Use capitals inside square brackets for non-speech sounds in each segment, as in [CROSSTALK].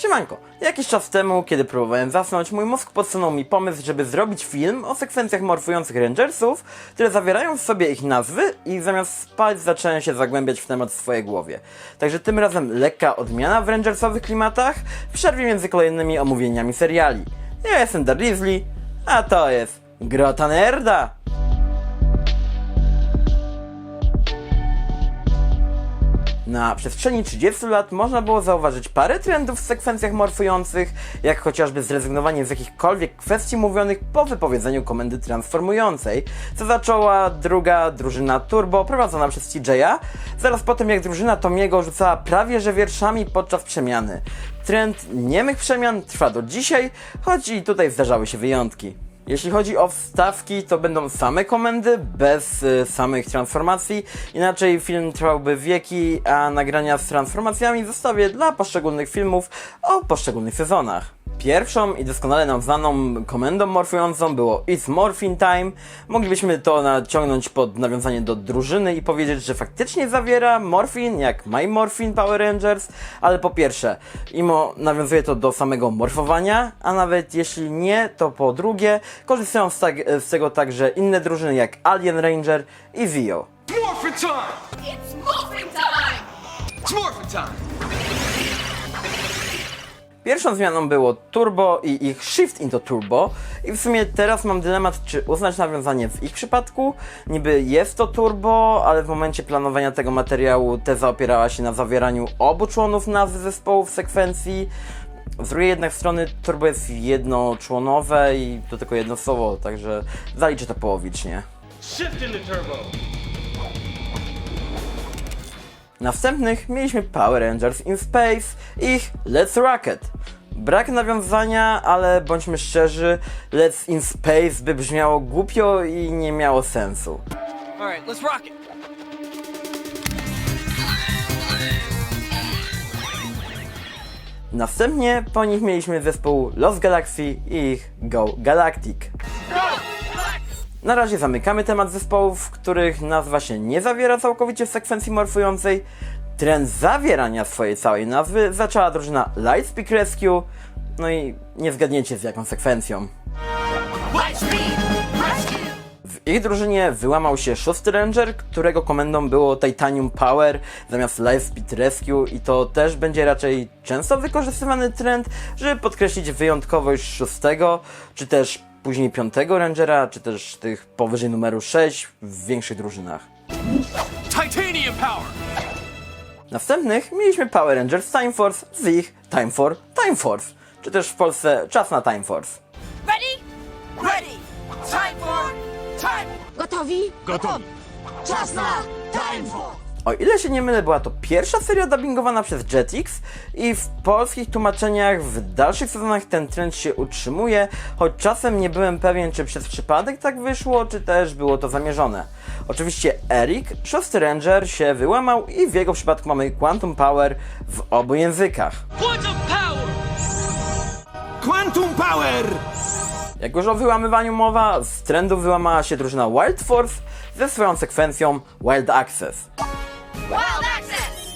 Siemanko, jakiś czas temu, kiedy próbowałem zasnąć, mój mózg podsunął mi pomysł, żeby zrobić film o sekwencjach morfujących Rangersów, które zawierają w sobie ich nazwy i zamiast spać zacząłem się zagłębiać w temat w swojej głowie. Także tym razem lekka odmiana w Rangersowych klimatach, w przerwie między kolejnymi omówieniami seriali. Ja jestem Darlizli, a to jest Grota Nerda! Na przestrzeni 30 lat można było zauważyć parę trendów w sekwencjach morfujących, jak chociażby zrezygnowanie z jakichkolwiek kwestii mówionych po wypowiedzeniu komendy transformującej, co zaczęła druga drużyna Turbo prowadzona przez TJ'a, zaraz po tym jak drużyna Tomiego rzucała prawie że wierszami podczas przemiany. Trend niemych przemian trwa do dzisiaj, choć i tutaj zdarzały się wyjątki. Jeśli chodzi o wstawki, to będą same komendy, bez y, samych transformacji. Inaczej film trwałby wieki, a nagrania z transformacjami zostawię dla poszczególnych filmów o poszczególnych sezonach. Pierwszą i doskonale nam znaną komendą morfującą było It's Morphin Time. Moglibyśmy to naciągnąć pod nawiązanie do drużyny i powiedzieć, że faktycznie zawiera morfin, jak My Morphin Power Rangers, ale po pierwsze, imo nawiązuje to do samego morfowania, a nawet jeśli nie, to po drugie, korzystają z, tak, z tego także inne drużyny jak Alien Ranger i Zio. Morphin time! It's morphin time! It's morphin time! Pierwszą zmianą było Turbo i ich Shift into Turbo i w sumie teraz mam dylemat, czy uznać nawiązanie w ich przypadku. Niby jest to Turbo, ale w momencie planowania tego materiału teza opierała się na zawieraniu obu członów nazwy zespołu w sekwencji. Z drugiej jednak strony Turbo jest jednoczłonowe i to tylko jedno słowo, także zaliczę to połowicznie. Shift into turbo! Następnych mieliśmy Power Rangers in Space i ich Let's Rocket. Brak nawiązania, ale bądźmy szczerzy, Let's in Space by brzmiało głupio i nie miało sensu. Alright, let's! Następnie po nich mieliśmy zespół Lost Galaxy i ich Go Galactic. Na razie zamykamy temat zespołów, których nazwa się nie zawiera całkowicie w sekwencji morfującej. Trend zawierania swojej całej nazwy zaczęła drużyna Lightspeed Rescue, no i nie zgadniecie z jaką sekwencją. W ich drużynie wyłamał się szósty Ranger, którego komendą było Titanium Power zamiast Lightspeed Rescue i to też będzie raczej często wykorzystywany trend, żeby podkreślić wyjątkowość szóstego, czy też później piątego Rangera, czy też tych powyżej numeru 6 w większych drużynach. Titanium power! Następnych mieliśmy Power Rangers Time Force z ich Time for Time Force, czy też w Polsce Czas na Time Force. Ready? Ready! Time for time! Gotowi? Gotowi! Czas na Time for! O ile się nie mylę, była to pierwsza seria dubbingowana przez Jetix i w polskich tłumaczeniach w dalszych sezonach ten trend się utrzymuje, choć czasem nie byłem pewien, czy przez przypadek tak wyszło, czy też było to zamierzone. Oczywiście Eric, szósty Ranger, się wyłamał i w jego przypadku mamy Quantum Power w obu językach. Quantum power! Quantum power! Jak już o wyłamywaniu mowa, z trendu wyłamała się drużyna Wild Force ze swoją sekwencją Wild Access. Wild access!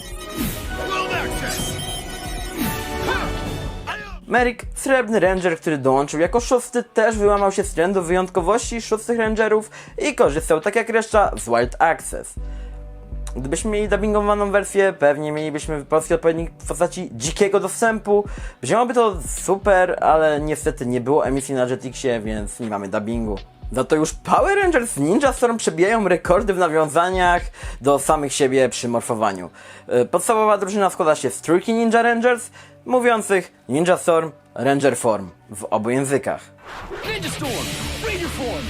World access! Merrick, srebrny ranger, który dołączył jako szósty, też wyłamał się z trendu wyjątkowości szóstych rangerów i korzystał tak jak reszta z Wild Access. Gdybyśmy mieli dubbingowaną wersję, pewnie mielibyśmy polski odpowiednik w postaci dzikiego dostępu. Brzmiałoby to super, ale niestety nie było emisji na Jetixie, więc nie mamy dubbingu. Za to już Power Rangers Ninja Storm przebijają rekordy w nawiązaniach do samych siebie przy morfowaniu. Yy, Podstawowa drużyna składa się z trójki Ninja Rangers, mówiących Ninja Storm, Ranger Form w obu językach. Ninja Storm! Ranger form!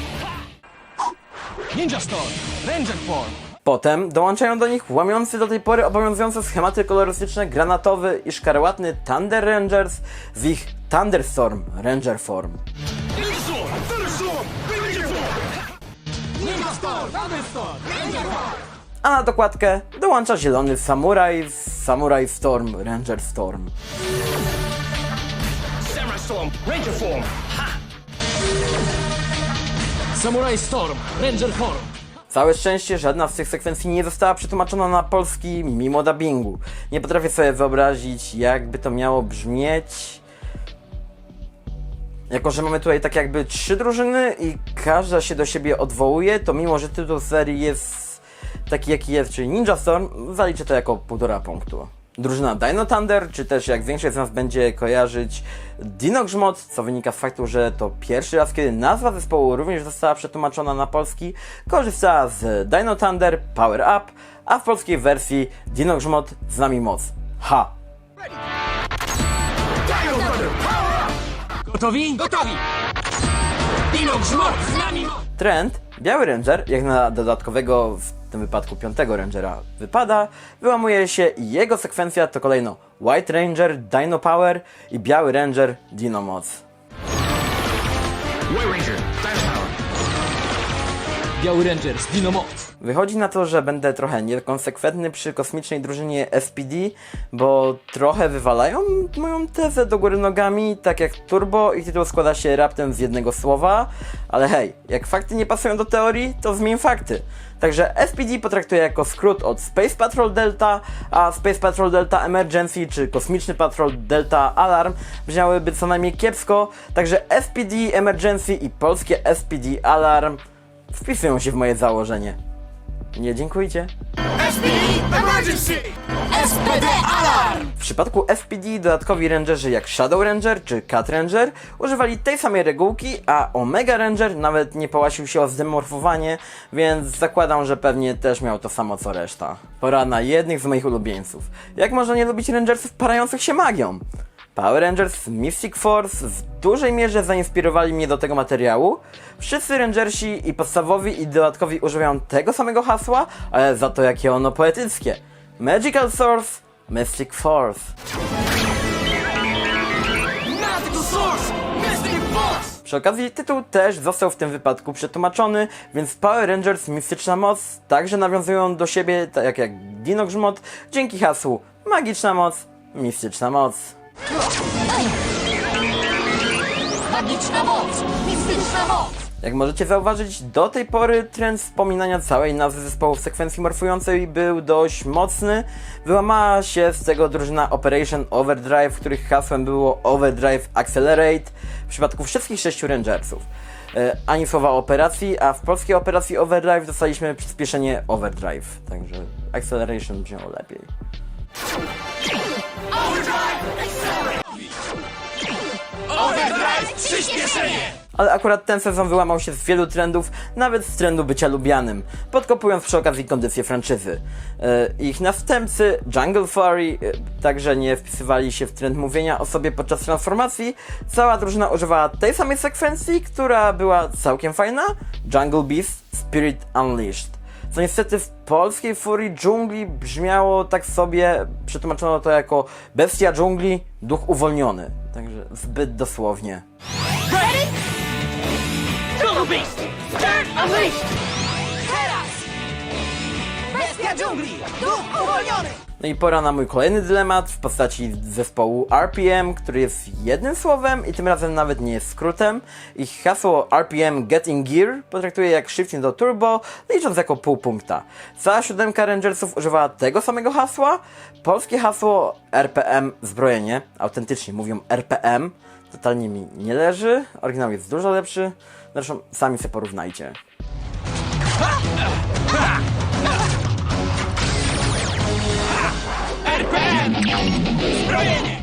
Ninja Storm! Ranger form! Potem dołączają do nich łamiący do tej pory obowiązujące schematy kolorystyczne granatowy i szkarłatny Thunder Rangers z ich Thunderstorm Ranger Form. A na dokładkę dołącza zielony Samurai z Samurai Storm Ranger Storm. Samurai Storm! Ranger form! Ha! Samurai Storm! Ranger form! Całe szczęście żadna z tych sekwencji nie została przetłumaczona na polski mimo dubbingu. Nie potrafię sobie wyobrazić, jakby to miało brzmieć. Jako, że mamy tutaj tak jakby trzy drużyny i każda się do siebie odwołuje, to mimo, że tytuł serii jest taki jaki jest, czyli Ninja Storm, zaliczę to jako półtora punktu. Drużyna Dino Thunder, czy też jak większość z nas będzie kojarzyć Dino Grzmot, co wynika z faktu, że to pierwszy raz, kiedy nazwa zespołu również została przetłumaczona na polski, korzystała z Dino Thunder Power Up, a w polskiej wersji Dino Grzmot z nami moc. Ha! Dino Thunder, power! Gotowi? Gotowi! Dino Grzmot, z nami! Trend, biały ranger, jak na dodatkowego w tym wypadku piątego rangera wypada, wyłamuje się i jego sekwencja to kolejno White Ranger, Dino Power i biały ranger, Dino Moc. White Ranger. Biały. Wychodzi na to, że będę trochę niekonsekwentny przy kosmicznej drużynie SPD, bo trochę wywalają moją tezę do góry nogami, tak jak Turbo i tytuł składa się raptem z jednego słowa, ale hej, jak fakty nie pasują do teorii, to zmień fakty. Także SPD potraktuję jako skrót od Space Patrol Delta, a Space Patrol Delta Emergency czy Kosmiczny Patrol Delta Alarm brzmiałyby co najmniej kiepsko, także SPD Emergency i polskie SPD Alarm wpisują się w moje założenie. Nie dziękujcie. SPD Emergency! SPD Alarm! W przypadku FPD dodatkowi rangerzy jak Shadow Ranger czy Cat Ranger używali tej samej regułki, a Omega Ranger nawet nie połasił się o zdemorfowanie, więc zakładam, że pewnie też miał to samo co reszta. Pora na jednych z moich ulubieńców. Jak można nie lubić rangersów parających się magią? Power Rangers Mystic Force w dużej mierze zainspirowali mnie do tego materiału. Wszyscy rangersi i podstawowi i dodatkowi używają tego samego hasła, ale za to jakie ono poetyckie. Magical Source, Mystic Force. Przy okazji tytuł też został w tym wypadku przetłumaczony, więc Power Rangers Mistyczna Moc także nawiązują do siebie, tak jak, jak Dino Grzmot, dzięki hasłu Magiczna Moc, Mistyczna Moc. Magiczna moc! Mistyczna moc! Jak możecie zauważyć, do tej pory trend wspominania całej nazwy zespołu w sekwencji morfującej był dość mocny. Wyłamała się z tego drużyna Operation Overdrive, których hasłem było Overdrive Accelerate w przypadku wszystkich sześciu Rangersów. E, ani słowa o operacji, a w polskiej operacji Overdrive dostaliśmy przyspieszenie Overdrive, także Acceleration brzmiało lepiej. Overdrive, przyspieszenie! Ale akurat ten sezon wyłamał się z wielu trendów, nawet z trendu bycia lubianym, podkopując przy okazji kondycję franczyzy. E, ich następcy, Jungle Fury, e, także nie wpisywali się w trend mówienia o sobie podczas transformacji. Cała drużyna używała tej samej sekwencji, która była całkiem fajna, Jungle Beast Spirit Unleashed. Co niestety w polskiej furii dżungli brzmiało tak sobie, przetłumaczono to jako bestia dżungli, duch uwolniony. Także zbyt dosłownie. Unleashed! Teraz! Bestia dżungli! Duch uwolniony! No i pora na mój kolejny dylemat w postaci zespołu RPM, który jest jednym słowem i tym razem nawet nie jest skrótem. Ich hasło RPM Getting Gear potraktuję jak shifting do turbo, licząc jako pół punkta. Cała siódemka Rangersów używała tego samego hasła. Polskie hasło RPM zbrojenie, autentycznie mówią RPM, totalnie mi nie leży. Oryginał jest dużo lepszy. Zresztą sami sobie porównajcie. RPM! [LAUGHS] Zbrojenie!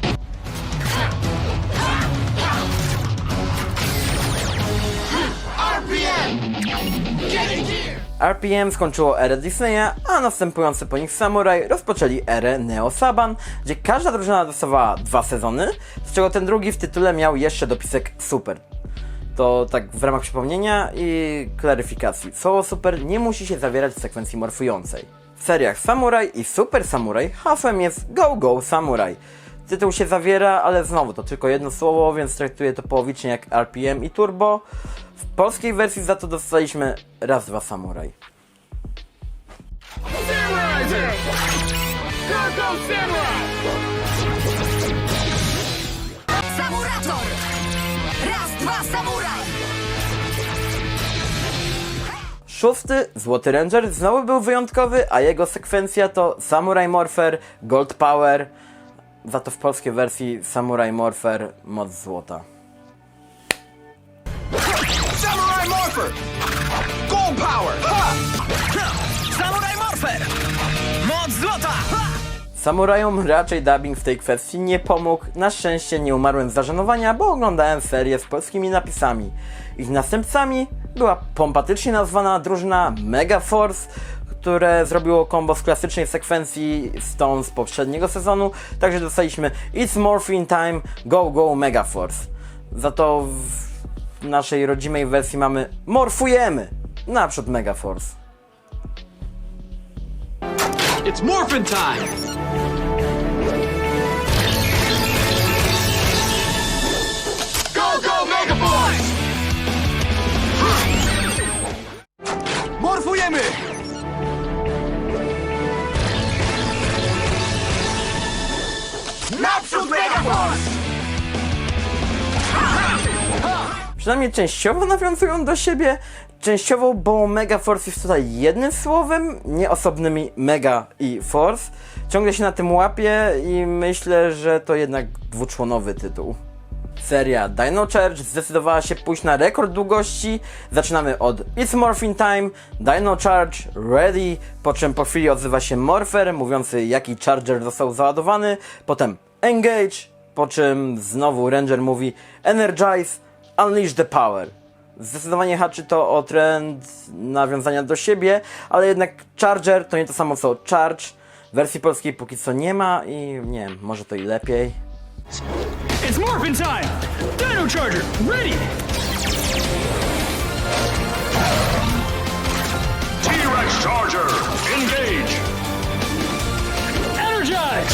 RPM! Skończyło erę Disneya, a następujący po nich Samurai rozpoczęli erę Neo Saban, gdzie każda drużyna dostawała dwa sezony, z czego ten drugi w tytule miał jeszcze dopisek Super. To tak w ramach przypomnienia i klaryfikacji. Słowo Super nie musi się zawierać w sekwencji morfującej. W seriach Samurai i Super Samurai hasłem jest Go Go Samurai. Tytuł się zawiera, ale znowu to tylko jedno słowo, więc traktuję to połowicznie jak RPM i Turbo. W polskiej wersji za to dostaliśmy raz dwa Samuraj. Samurai! Here goes Samurai! Szósty, Złoty Ranger, znowu był wyjątkowy, a jego sekwencja to Samurai Morpher, Gold Power, za to w polskiej wersji Samurai Morpher, Moc Złota. Samurai Morpher! Gold Power! Ha! Samurai Morpher! Moc złota! Ha! Samurajom raczej dubbing w tej kwestii nie pomógł. Na szczęście nie umarłem z zażenowania, bo oglądałem serię z polskimi napisami. Ich następcami była pompatycznie nazwana drużyna Mega Force, które zrobiło kombo z klasycznej sekwencji Stone z poprzedniego sezonu. Także dostaliśmy It's Morphine Time, Go Go Mega Force. Za to w naszej rodzimej wersji mamy Morfujemy! Naprzód Mega Force. It's morphin' time! Morfujemy! Naprzód Mega Force! Przynajmniej częściowo nawiązują do siebie. Częściowo, bo Mega Force jest tutaj jednym słowem, nie osobnymi Mega i Force. Ciągle się na tym łapię i myślę, że to jednak dwuczłonowy tytuł. Seria Dino Charge zdecydowała się pójść na rekord długości. Zaczynamy od It's Morphine Time, Dino Charge, Ready, po czym po chwili odzywa się Morpher, mówiący jaki Charger został załadowany, potem Engage, po czym znowu Ranger mówi Energize, Unleash the Power. Zdecydowanie haczy to o trend nawiązania do siebie, ale jednak Charger to nie to samo co Charge. Wersji polskiej póki co nie ma i nie wiem, może to i lepiej. It's Morphin time! Dino Charger, ready! T-Rex Charger, engage! Energize!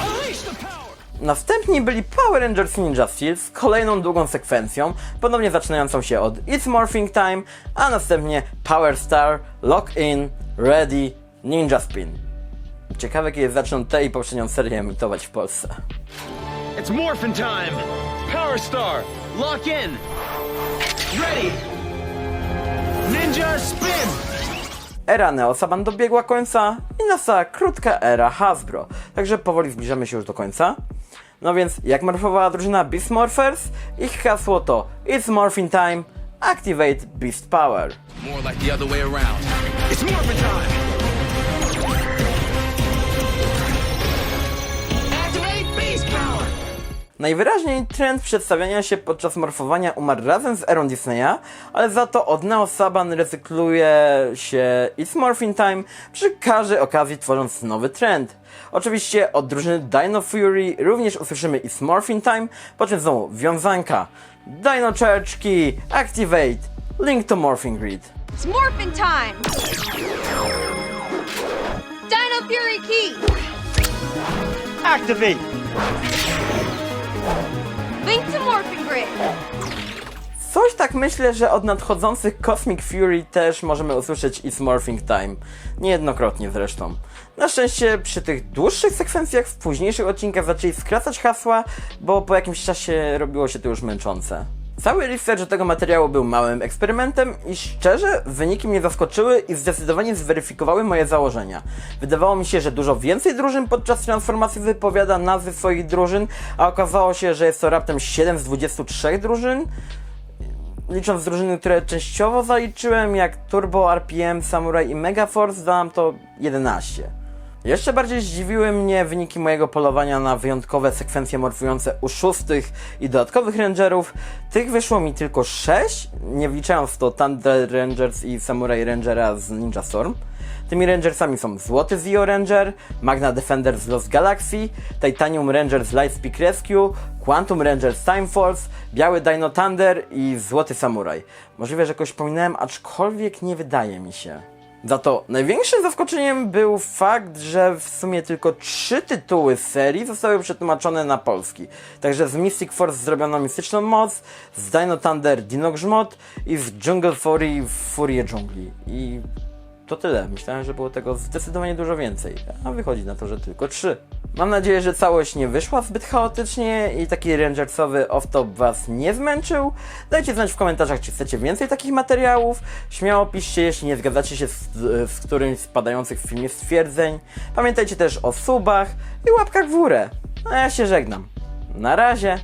Unleash the power! Następni byli Power Rangers Ninja Steel z kolejną długą sekwencją, ponownie zaczynającą się od It's Morphing Time, a następnie Power Star, Lock In, Ready, Ninja Spin. Ciekawe kiedy zaczną tę i poprzednią serię emitować w Polsce. It's Morphin time! Power Star, lock in! Ready! Ninja Spin! Era Neo Saban dobiegła końca i nastała krótka era Hasbro, także powoli zbliżamy się już do końca. No więc, jak morfowała drużyna Beast Morphers? Ich hasło to It's Morphing Time, Activate Beast Power. More like the other way around. It's Morphin time! Najwyraźniej trend przedstawiania się podczas morfowania umarł razem z erą Disneya, ale za to od Neo Saban recykluje się It's Morphin Time przy każdej okazji tworząc nowy trend. Oczywiście od drużyny Dino Fury również usłyszymy It's Morphin Time, po czym znowu wiązanka Dino Key, Activate, Link to Morphing Grid. It's morphin' time! Dino Fury Key! Activate! Coś tak myślę, że od nadchodzących Cosmic Fury też możemy usłyszeć It's Morphing Time. Niejednokrotnie zresztą. Na szczęście przy tych dłuższych sekwencjach w późniejszych odcinkach zaczęli skracać hasła, bo po jakimś czasie robiło się to już męczące. Cały research do tego materiału był małym eksperymentem i szczerze wyniki mnie zaskoczyły i zdecydowanie zweryfikowały moje założenia. Wydawało mi się, że dużo więcej drużyn podczas transformacji wypowiada nazwy swoich drużyn, a okazało się, że jest to raptem 7 z 23 drużyn licząc drużyny, które częściowo zaliczyłem, jak Turbo, RPM, Samurai i Megaforce, dałam to 11. Jeszcze bardziej zdziwiły mnie wyniki mojego polowania na wyjątkowe sekwencje morfujące u szóstych i dodatkowych rangerów. Tych wyszło mi tylko 6, nie wliczając to Thunder Rangers i Samurai Rangera z Ninja Storm. Tymi Rangersami są Złoty Zio Ranger, Magna Defender z Lost Galaxy, Titanium Ranger z Lightspeed Rescue, Quantum Ranger z Time Force, Biały Dino Thunder i Złoty Samuraj. Możliwe, że kogoś pominąłem, aczkolwiek nie wydaje mi się. Za to największym zaskoczeniem był fakt, że w sumie tylko trzy tytuły serii zostały przetłumaczone na polski. Także z Mystic Force zrobiono Mistyczną Moc, z Dino Thunder Dino Grzmot i z Jungle Fury Furię Dżungli. I To tyle. Myślałem, że było tego zdecydowanie dużo więcej, a wychodzi na to, że tylko trzy. Mam nadzieję, że całość nie wyszła zbyt chaotycznie i taki Rangersowy off-top Was nie zmęczył. Dajcie znać w komentarzach, czy chcecie więcej takich materiałów. Śmiało piszcie, jeśli nie zgadzacie się z, z którymś z padających w filmie stwierdzeń. Pamiętajcie też o subach i łapkach w górę. A ja się żegnam. Na razie.